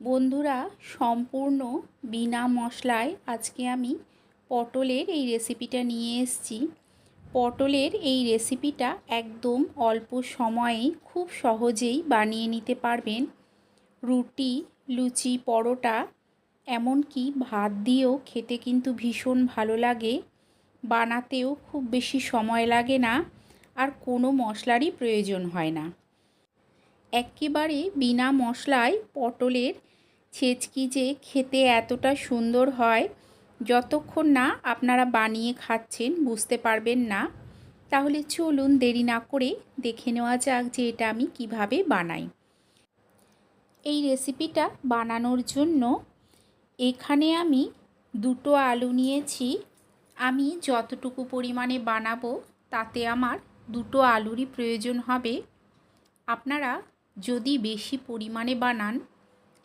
বন্ধুরা, সম্পূর্ণ বিনা মশলায় আজকে আমি পটলের এই রেসিপিটা নিয়ে এসেছি। পটলের এই রেসিপিটা একদম অল্প সময়ে খুব সহজেই বানিয়ে নিতে পারবেন। রুটি, লুচি, পরোটা, এমনকি ভাত দিয়েও খেতে কিন্তু ভীষণ ভালো লাগে। বানাতেও খুব বেশি সময় লাগে না, আর কোনো মশলারই প্রয়োজন হয় না। একেবারে বিনা মশলায় পটলের ছেচকি যে খেতে এতটা সুন্দর হয়, যতক্ষণ না আপনারা বানিয়ে খাচ্ছেন বুঝতে পারবেন না। তাহলে চলুন দেরি না করে দেখে নেওয়া যাক যে এটা আমি কীভাবে বানাই। এই রেসিপিটা বানানোর জন্য এখানে আমি দুটো আলু নিয়েছি। আমি যতটুকু পরিমাণে বানাবো তাতে আমার দুটো আলুরই প্রয়োজন হবে। আপনারা যদি বেশি পরিমাণে বানান,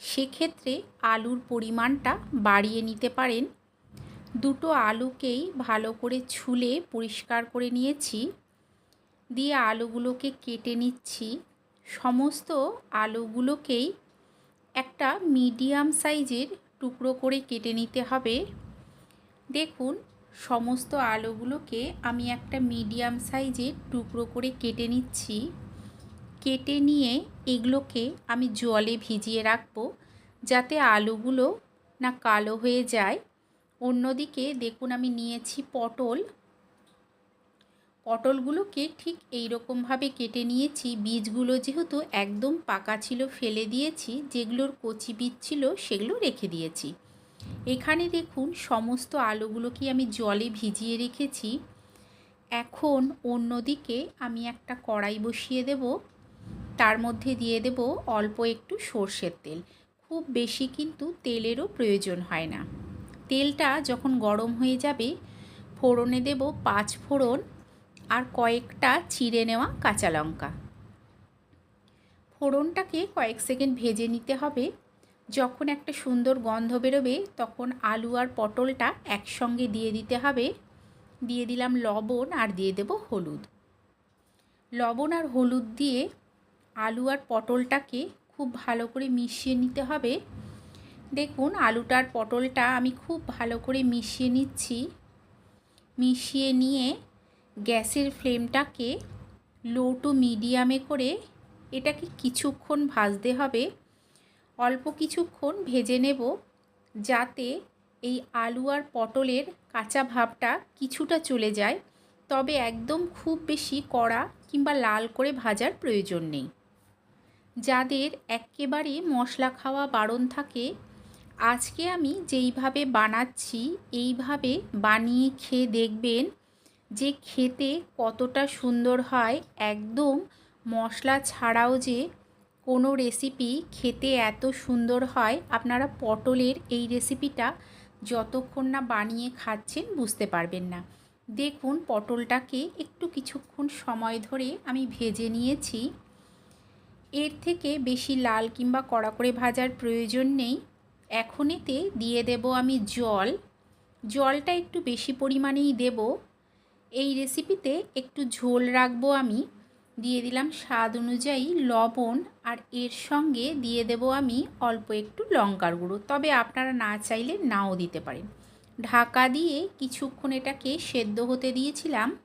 সেক্ষেত্রে আলুর পরিমাণটা বাড়িয়ে নিতে পারেন। দুটো আলুকেই ভালো করে ছুলে পরিষ্কার করে নিয়েছি। দিয়ে আলুগুলোকে কেটে নিচ্ছি। সমস্ত আলুগুলোকেই একটা মিডিয়াম সাইজের টুকরো করে কেটে নিতে হবে। দেখুন, সমস্ত আলুগুলোকে আমি একটা মিডিয়াম সাইজের টুকরো করে কেটে নিচ্ছি। কেটে নিয়ে এগুলোকে আমি জলে ভিজিয়ে রাখব, যাতে আলুগুলো না কালো হয়ে যায়। অন্যদিকে দেখুন আমি নিয়েছি পটল। পটলগুলোকে ঠিক এই রকমভাবে কেটে নিয়েছি। বীজগুলো যেহেতু একদম পাকা ছিল, ফেলে দিয়েছি, যেগুলোর কচি বীজ ছিল সেগুলো রেখে দিয়েছি। এখানে দেখুন সমস্ত আলুগুলোকে আমি জলে ভিজিয়ে রেখেছি। এখন অন্যদিকে আমি একটা কড়াই বসিয়ে দেব। তার মধ্যে দিয়ে দেব অল্প একটু সর্ষের তেল। খুব বেশি কিন্তু তেলেরও প্রয়োজন হয় না। তেলটা যখন গরম হয়ে যাবে, ফোড়নে দেব পাঁচ ফোড়ন আর কয়েকটা চিড়ে নেওয়া কাঁচা লঙ্কা। ফোড়নটাকে কয়েক সেকেন্ড ভেজে নিতে হবে। যখন একটা সুন্দর গন্ধ বেরোবে, তখন আলু আর পটলটা একসঙ্গে দিয়ে দিতে হবে। দিয়ে দিলাম লবণ আর দিয়ে দেব হলুদ। লবণ আর হলুদ দিয়ে আলু আর পটলটাকে খুব ভালো করে মিশিয়ে নিতে হবে। দেখুন আলুটার পটলটা আমি খুব ভালো করে মিশিয়ে নিচ্ছি। মিশিয়ে নিয়ে গ্যাসের ফ্লেমটাকে লো টু মিডিয়ামে করে এটাকে কিছুক্ষণ ভাজতে হবে। অল্প কিছুক্ষণ ভেজে নেব যাতে এই আলু আর পটলের কাঁচা ভাবটা কিছুটা চলে যায়। তবে একদম খুব বেশি কড়া কিংবা লাল করে ভাজার প্রয়োজন নেই। যাদের একেবারে মশলা খাওয়া বারণ থাকে, আজকে আমি যেইভাবে বানাচ্ছি, এইভাবে বানিয়ে খেয়ে দেখবেন যে খেতে কতটা সুন্দর হয়। একদম মশলা ছাড়াও যে কোনো রেসিপি খেতে এত সুন্দর হয়, আপনারা পটলের এই রেসিপিটা যতক্ষণ না বানিয়ে খাচ্ছেন বুঝতে পারবেন না। দেখুন পটলটাকে একটু কিছুক্ষণ সময় ধরে আমি ভেজে নিয়েছি। এর থেকে বেশি লাল কিংবা কড়া করে ভাজার প্রয়োজন নেই। এখন এতে দিয়ে দেব আমি জল। জলটা একটু বেশি পরিমাণেই দেব। এই রেসিপিতে একটু ঝোল রাখব আমি। দিয়ে দিলাম স্বাদ অনুযায়ী লবণ আর এর সঙ্গে দিয়ে দেব আমি অল্প একটু লঙ্কার গুঁড়ো। তবে আপনারা না চাইলে নাও দিতে পারেন। ঢাকা দিয়ে কিছুক্ষণ এটাকে সেদ্ধ হতে দিয়েছিলাম।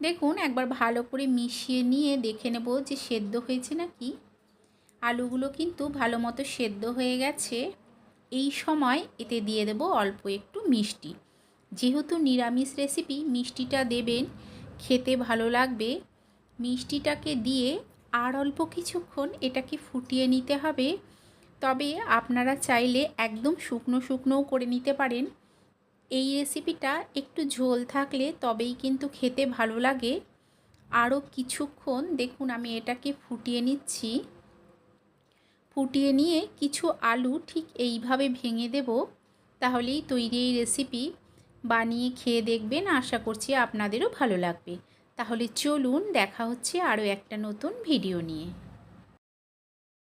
দেখুন, একবার ভালো করে মিশিয়ে নিয়ে দেখে নেব যে সেদ্ধ হয়েছে নাকি। আলুগুলো কিন্তু ভালো মতো সেদ্ধ হয়ে গেছে। এই সময় এতে দিয়ে দেব অল্প একটু মিষ্টি। যেহেতু নিরামিষ রেসিপি মিষ্টিটা দেবেন, খেতে ভালো লাগবে। মিষ্টিটাকে দিয়ে আর অল্প কিছুক্ষণ এটাকে ফুটিয়ে নিতে হবে। তবে আপনারা চাইলে একদম শুকনো শুকনোও করে নিতে পারেন। এই রেসিপিটা একটু ঝোল থাকলে তবেই কিন্তু খেতে ভালো লাগে। আরও কিছুক্ষণ দেখুন আমি এটাকে ফুটিয়ে নিচ্ছি। ফুটিয়ে নিয়ে কিছু আলু ঠিক এইভাবে ভেঙে দেব। তাহলেই তৈরি এই রেসিপি বানিয়ে খেয়ে দেখবেন, আশা করছি আপনাদেরও ভালো লাগবে। তাহলে চলুন দেখা হচ্ছে আরও একটা নতুন ভিডিও নিয়ে।